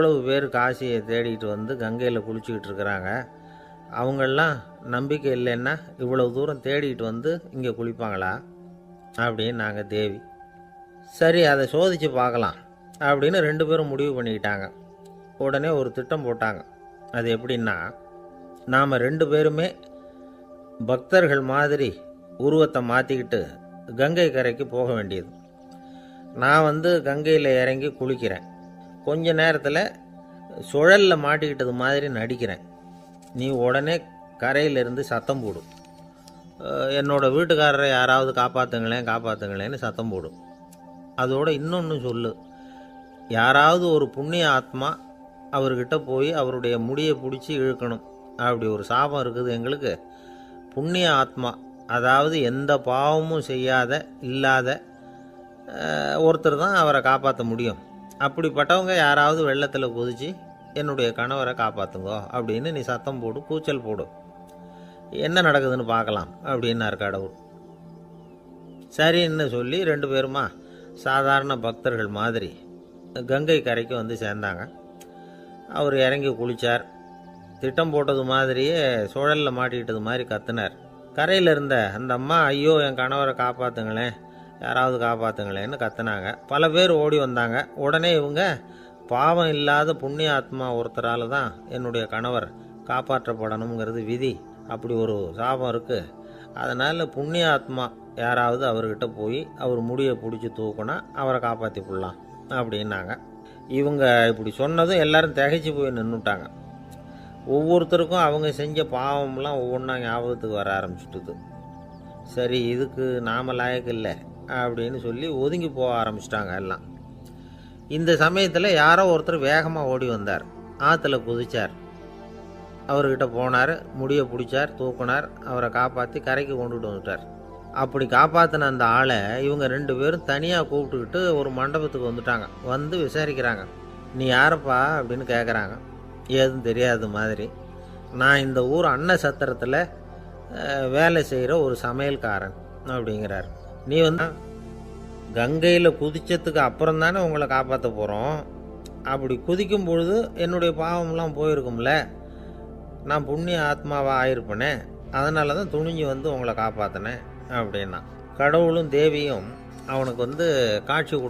எவ்வளவு பேர் காசியை தேடிட்டு வந்து கங்கையில் குளிச்சுக்கிட்டு இருக்கிறாங்க. அவங்கெல்லாம் நம்பிக்கை இல்லைன்னா இவ்வளவு தூரம் தேடிட்டு வந்து இங்கே குளிப்பாங்களா? அப்படின்னு நாங்கள் தேவி. சரி அதை சோதித்து பார்க்கலாம் அப்படின்னு ரெண்டு பேரும் முடிவு பண்ணிக்கிட்டாங்க. உடனே ஒரு திட்டம் போட்டாங்க. அது எப்படின்னா நாம் ரெண்டு பேருமே பக்தர்கள் மாதிரி உருவத்தை மாற்றிக்கிட்டு கங்கை கரைக்கு போக வேண்டியது. நான் வந்து கங்கையில் இறங்கி குளிக்கிறேன். கொஞ்ச நேரத்தில் சுழலில் மாட்டிக்கிட்டது மாதிரி நடிக்கிறேன். நீ உடனே கரையிலிருந்து சத்தம் போடும் என்னோடய வீட்டுக்காரரை யாராவது காப்பாற்றுங்களேன் காப்பாற்றுங்களேன்னு சத்தம் போடும் அதோட இன்னொன்று சொல்லு. யாராவது ஒரு புண்ணிய ஆத்மா அவர்கிட்ட போய் அவருடைய முடியை பிடிச்சி இழுக்கணும். அப்படி ஒரு சாபம் இருக்குது எங்களுக்கு. புண்ணிய ஆத்மா அதாவது எந்த பாவமும் செய்யாத இல்லாத ஒருத்தர் தான் அவரை காப்பாற்ற முடியும். அப்படிப்பட்டவங்க யாராவது வெள்ளத்தில் குதிச்சு என்னுடைய கணவரை காப்பாற்றுங்கோ அப்படின்னு நீ சத்தம் போடு கூச்சல் போடு. என்ன நடக்குதுன்னு பார்க்கலாம் அப்படின்னார் கடவுள். சரின்னு சொல்லி ரெண்டு பேருமா சாதாரண பக்தர்கள் மாதிரி கங்கை கரைக்கு வந்து சேர்ந்தாங்க. அவர் இறங்கி குளித்தார் திட்டம் போட்டது மாதிரியே சுழலில் மாட்டிக்கிட்டது மாதிரி கத்துனார். கரையில் இருந்த அந்த அம்மா ஐயோ என் கணவரை காப்பாற்றுங்களேன் யாராவது காப்பாற்றுங்களேன்னு கத்துனாங்க. பல பேர் ஓடி வந்தாங்க. உடனே இவங்க பாவம் இல்லாத புண்ணிய ஆத்மா ஒருத்தரால் தான் என்னுடைய கணவர் காப்பாற்றப்படணுங்கிறது விதி. அப்படி ஒரு சாபம் இருக்குது அதனால் புண்ணிய ஆத்மா யாராவது அவர்கிட்ட போய் அவர் முடியை பிடிச்சி தூக்குனா அவரை காப்பாற்றி கொள்ளலாம் அப்படின்னாங்க. இவங்க இப்படி சொன்னதும் எல்லாரும் திகைச்சு போய் நின்றுட்டாங்க ஒவ்வொருத்தருக்கும் அவங்க செஞ்ச பாவம்லாம் ஒவ்வொன்றா ஞாபகத்துக்கு வர ஆரம்பிச்சுட்டுது. சரி இதுக்கு நாம லாயக்கு இல்லை. அப்படின்னு சொல்லி ஒதுங்கி போக ஆரம்பிச்சிட்டாங்க எல்லாம். இந்த சமயத்தில் யாரோ ஒருத்தர் வேகமாக ஓடி வந்தார். ஆற்றுல குதிச்சார். அவர்கிட்ட போனார் முடியை பிடிச்சார் தூக்குனார் அவரை காப்பாற்றி கரைக்கு கொண்டுட்டு வந்துட்டார். அப்படி காப்பாற்றின அந்த ஆளை இவங்க ரெண்டு பேரும் தனியாக கூப்பிட்டுக்கிட்டு ஒரு மண்டபத்துக்கு வந்துட்டாங்க. வந்து விசாரிக்கிறாங்க. நீ யாரப்பா? அப்படின்னு கேட்குறாங்க ஏதும் தெரியாத மாதிரி. நான் இந்த ஊர் அன்ன சத்திரத்தில் வேலை செய்கிற ஒரு சமையல்காரன் அப்படிங்கிறார். நீ வந்து கங்கையில் குதித்ததுக்கு அப்புறம் தானே உங்களை காப்பாற்ற போகிறோம் அப்படி குதிக்கும் பொழுது என்னுடைய பாவம்லாம் போயிருக்கும்ல. நான் புண்ணிய ஆத்மாவாக ஆயிருப்பேனே. அதனால தான் துணிஞ்சு வந்து உங்களை காப்பாற்றினேன் அப்படின்னா. கடவுளும் தேவியும் அவனுக்கு வந்து காட்சி கொடு